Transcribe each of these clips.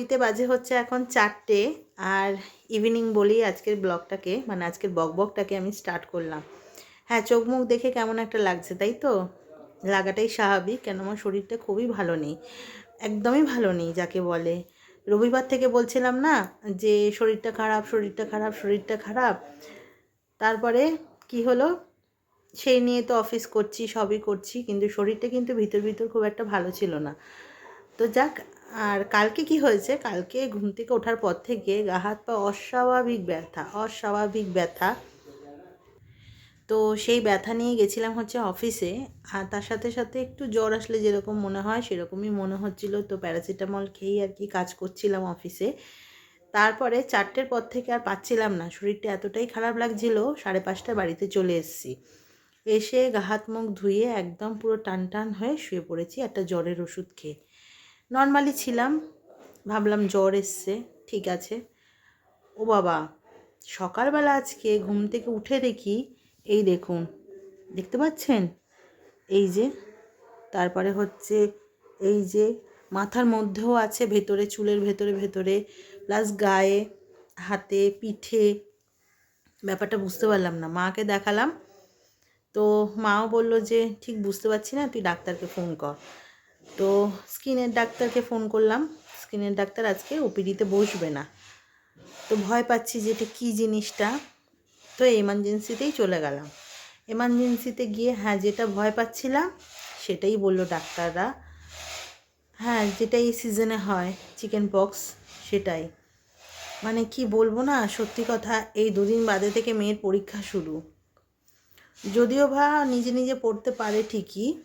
ঘড়িতে বাজে হচ্ছে এখন চারটে আর ইভিনিং বলি আজকের ব্লগটাকে মানে আজকের বকবকটাকে আমি স্টার্ট করলাম। হ্যাঁ চোখ মুখ দেখে কেমন একটা লাগছে, তাই তো? লাগাটাই স্বাভাবিক, কেন আমার শরীরটা খুবই ভালো নেই। একদমই ভালো নেই, যাকে বলে। রবিবার থেকে বলছিলাম না যে, শরীরটা খারাপ শরীরটা খারাপ শরীরটা খারাপ। তারপরে কি হলো? সেই নিয়ে তো অফিস করছি, সবই করছি, কিন্তু শরীরটা কিন্তু ভিতর ভিতর খুব একটা ভালো ছিল না। তো যাক আর কালকে কি হয়েছে? কালকে ঘুম থেকে ওঠার পর থেকে গা হাত পা অস্বাভাবিক ব্যথা অস্বাভাবিক ব্যথা। তো সেই ব্যথা নিয়ে গেছিলাম হচ্ছে অফিসে, আর তার সাথে সাথে একটু জ্বর আসলে যেরকম মনে হয় সেরকমই মনে হচ্ছিল। তো প্যারাসিটামল খেয়েই আর কি কাজ করছিলাম অফিসে। তারপরে চারটের পর থেকে আর পাচ্ছিলাম না। শরীরটা এতটাই খারাপ লাগছিল, সাড়ে পাঁচটা বাড়িতে চলে এসেছি। এসে গা হাত মুখ ধুয়ে একদম পুরো টান টান হয়ে শুয়ে পড়েছি একটা জ্বরের ওষুধ খেয়ে। নর্মালি ছিলাম, ভাবলাম জ্বর এসছে, ঠিক আছে। ও বাবা, সকালবেলা আজকে ঘুম থেকে উঠে দেখি, এই দেখুন, দেখতে পাচ্ছেন? এই যে, তারপরে হচ্ছে এই যে মাথার মধ্যেও আছে, ভেতরে, চুলের ভেতরে ভেতরে প্লাস গায়ে, হাতে, পিঠে, ব্যাপারটা বুঝতে পারলাম না। মাকে দেখালাম, তো মাও বলল যে, ঠিক বুঝতে পারছি না, তুই ডাক্তারকে ফোন কর। তো স্কিনের ডাক্তারকে ফোন করলাম। স্কিনের ডাক্তার আজকে ওপিডিতে বসবে না। তো ভয় পাচ্ছি যে এটা কী জিনিসটা? তো এমার্জেন্সিতেই চলে গেলাম। এমার্জেন্সিতে গিয়ে হ্যাঁ যেটা ভয় পাচ্ছিলাম, সেটাই বলল ডাক্তাররা। হ্যাঁ যেটা এই সিজনে হয় চিকেন পক্স সেটাই। মানে কি বলব না, সত্যি কথা, এই দুদিন বাদে থেকে মেয়ের পরীক্ষা শুরু। যদিও বা নিজে নিজে পড়তে পারে ঠিকই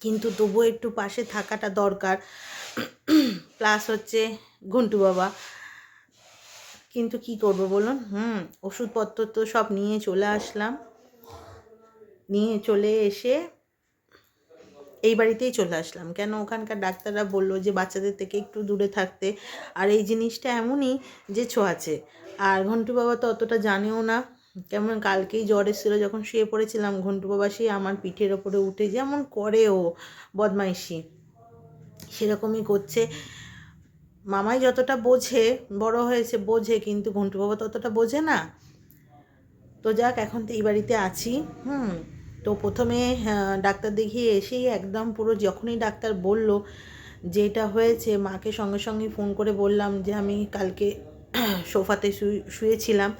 কিন্তু তবুও একটু পাশে থাকাটা দরকার। প্লাস হচ্ছে ঘন্টু বাবা। কিন্তু কি করব বলুন? হুম, ওষুধপত্র তো সব নিয়ে চলে আসলাম। নিয়ে চলে এসে এই বাড়িতেই চলে আসলাম। কেন ওখানকার ডাক্তাররা বলল যে বাচ্চাদের থেকে একটু দূরে থাকতে। আর এই জিনিসটা এমনই যে ছোঁয়াচে। আর ঘন্টু বাবা তো অতটা জানেও না। কেমন কালকেই জ্বর এসেছিল, যখন শুয়ে পড়েছিলাম ঘন্টু বাবা আমার পিঠের ওপরে উঠে যেমন করে ও, বদমাইশি। সেরকমই করছে। মামাই যতটা বোঝে, বড় হয়েছে বোঝে, কিন্তু ঘন্টু বাবা ততটা বোঝে না। তো যাক, এখন তো এই বাড়িতে আছি, হুম। তো প্রথমে ডাক্তার দেখিয়ে এসেই একদম পুরো যখনই ডাক্তার বলল যে এটা হয়েছে, মাকে সঙ্গে সঙ্গে ফোন করে বললাম যে আমি কালকে সোফাতে শুয়ে শুয়েছিলাম।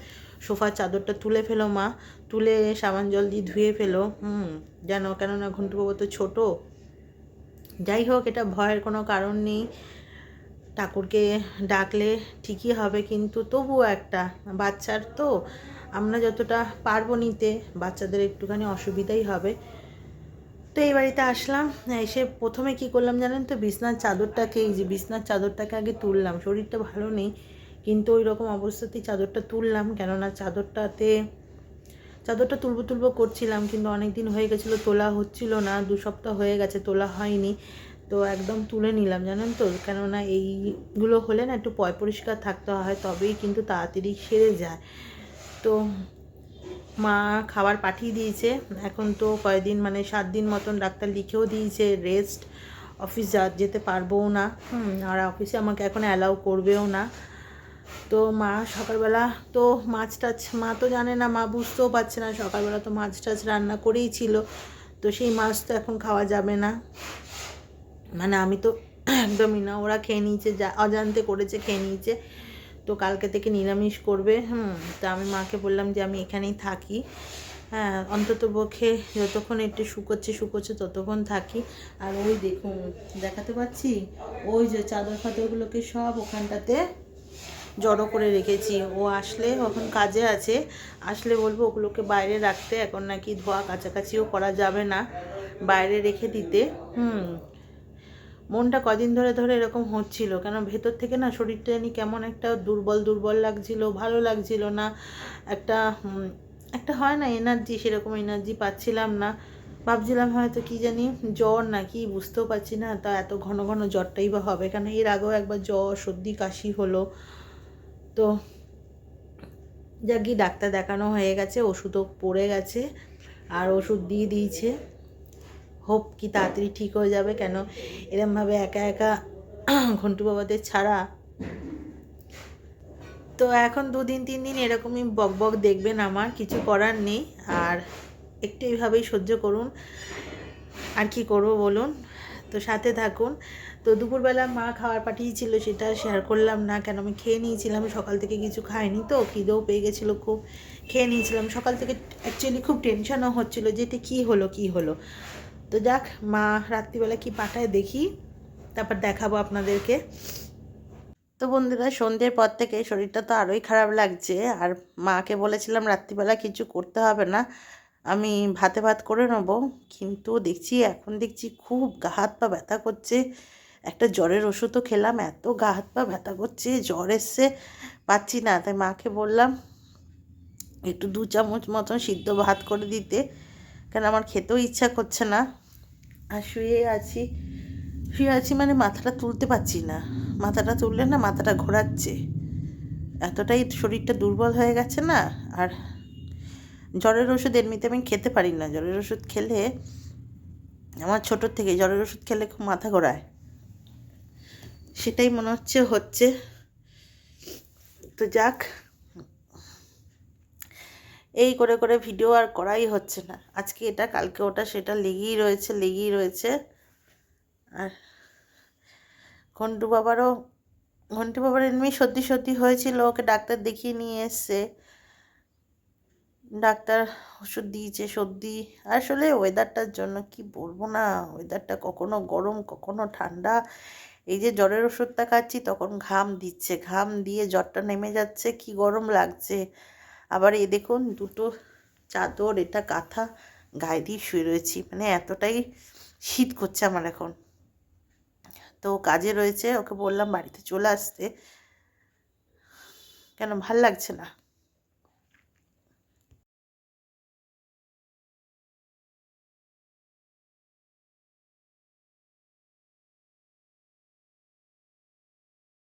সোফার চাদরটা তুলে ফেলো, মা। তুলে সাবান জল দিয়ে ধুয়ে ফেলো। হুম, যেন কেননা ঘন্টু বাবা তো ছোটো। যাই হোক, এটা ভয়ের কোনো কারণ নেই। ঠাকুরকে ডাকলে ঠিকই হবে, কিন্তু তবুও একটা, বাচ্চার তো আমরা যতটা পারব নিতে, বাচ্চাদের একটুখানি অসুবিধাই হবে। তো এই বাড়িতে আসলাম, এসে প্রথমে কি করলাম জানেন তো, বিছনার চাদরটাকে, এই যে বিছনার চাদরটাকে আগে তুললাম, শরীরটা ভালো নেই। কিন্তু ওই রকম অবস্থাতেই চাদরটা তুললাম, কেননা চাদরটাতে, চাদরটা তুলবো তুলবো করছিলাম, কিন্তু অনেক দিন হয়ে গেছিল, তোলা হচ্ছিল না, দু সপ্তাহ হয়ে গেছে, তোলা হয়নি। তো একদম তুলে নিলাম, জানেন তো? কেননা এইগুলো হলে না একটু পয় পরিষ্কার থাকতে হয়, তবেই কিন্তু তাড়াতাড়ি সেরে যায়। তো মা খাবার পাঠিয়ে দিয়েছে, এখন তো কয়েকদিন মানে সাত দিন মতন ডাক্তার লিখেও দিয়েছে রেস্ট অফিস যেতে পারবোও না। আর অফিসে আমাকে এখন অ্যালাউ করবেও না। তো মা সকালবেলা তো মাছ টাছ, মা তো জানে না, মা বুঝতেও পারছে না, সকালবেলা তো মাছ টাছ রান্না করেই ছিল। তো সেই মাছ তো এখন খাওয়া যাবে না। মানে আমি তো একদমই না, ওরা খেয়ে নিয়েছে, যা অজান্তে করেছে খেয়ে নিয়েছে। তো কালকে থেকে নিরামিষ করবে, হুম, তা আমি মাকে বললাম যে আমি এখানেই থাকি। হ্যাঁ অন্তত পক্ষে যতক্ষণ একটু শুকোচ্ছে শুকোচ্ছে ততক্ষণ থাকি। আর ওই দেখুন, দেখাতে পাচ্ছি? ওই যে চাদর ফাদরগুলোকে সব ওখানটাতে জড়ো করে রেখেছি। ও আসলে এখন কাজে আছে। আসলে বলব ওগুলোকে বাইরে রাখতে এখন নাকি ধোয়া কাছাকাছিও করা যাবে না বাইরে রেখে দিতে। হুম। মনটা কদিন ধরে ধরে এরকম হচ্ছিল। কেন ভেতর থেকে না শরীরটা জানি কেমন একটা দুর্বল দুর্বল লাগছিল, ভালো লাগছিল না। একটা একটা হয় না এনার্জি সেরকম এনার্জি পাচ্ছিলাম না। ভাবছিলাম হয়তো কি জানি জ্বর না কি, বুঝতেও পারছি না। তা এত ঘন ঘন জ্বরটাই বা হবে। কেন এর আগেও একবার জ্বর, সর্দি, কাশি হলো। তো যা গিয়ে ডাক্তার দেখানো হয়ে গেছে, ওষুধও পড়ে গেছে, আর ওষুধ দিয়ে দিয়েছে। হোপ কি তাড়াতাড়ি ঠিক হয়ে যাবে, কেন এরমভাবে একা একা ঘন্টু বাবাদের ছাড়া। তো এখন দুদিন, তিন দিন এরকমই বক বক দেখবেন আমার, কিছু করার নেই। আর একটু এইভাবেই সহ্য করুন। আর কি করব বলুন? তো সাথে থাকুন। তো দুপুরবেলা মা খাবার পাঠিয়েছিল সেটা শেয়ার করলাম না। কেন? আমি খেয়ে নিয়েছিলাম, সকাল থেকে কিছু খাইনি তো, খিদেও পেয়ে গেছিল খুব। খেয়ে নিয়েছিলাম। সকাল থেকে অ্যাকচুয়ালি খুব টেনশনও হচ্ছিল যে, এটা কী হলো কী হলো? তো যাক, মা রাত্রিবেলা কি পাঠায় দেখি, তারপর দেখাবো আপনাদেরকে। তো বন্ধুরা, সন্ধ্যের পর থেকে শরীরটা তো আরোই খারাপ লাগছে, আর মাকে বলেছিলাম রাত্রিবেলা কিছু করতে হবে না। আমি ভাতে ভাত করে নেব, কিন্তু দেখছি এখন দেখছি খুব গা হাত পা ব্যথা করছে। একটা জ্বরের ওষুধও খেলাম, এত গা হাত পা ব্যথা করছে, জ্বর এসছে, পাচ্ছি না। তাই মাকে বললাম, একটু দু চামচ মতন সিদ্ধ ভাত করে দিতে, কেন আমার খেতেও ইচ্ছা করছে না। আর শুয়ে আছি শুয়ে আছি মানে মাথাটা তুলতে পারছি না। মাথাটা তুললে না মাথাটা ঘোরাচ্ছে। এতটাই শরীরটা দুর্বল হয়ে গেছে না, আর জ্বরের ওষুধ এমনিতে আমি খেতে পারি না। জ্বরের ওষুধ খেলে আমার ছোটোর থেকে জ্বরের ওষুধ খেলে খুব মাথা ঘোরায়। সেটাই মনে হচ্ছে হচ্ছে। তো যাক। এই করে করে ভিডিও আর করাই হচ্ছে না। আজকে এটা, কালকে ওটা, সেটা লেগেই রয়েছে লেগেই রয়েছে। আর ঘন্টু বাবারও, ঘন্টু বাবার এমনি সর্দি সর্দি হয়েছিল, ওকে ডাক্তার দেখিয়ে নিয়ে এসছে। ডাক্তার ওষুধ দিয়েছে, সর্দি। আসলে ওয়েদারটার জন্য কি বলব না? ওয়েদারটা কখনো গরম, কখনো ঠান্ডা। এই যে জ্বরের ওষুধটা খাচ্ছি, তখন ঘাম দিচ্ছে। ঘাম দিয়ে জ্বরটা নেমে যাচ্ছে, কি গরম লাগছে। আবার এ দেখুন, দুটো চাদর, এটা কাঁথা গায়ে দিয়ে শুয়ে রয়েছি। মানে এতটাই শীত করছে আমার এখন। তো কাজে রয়েছে, ওকে বললাম বাড়িতে চলে আসতে। কেন, ভালো লাগছে না?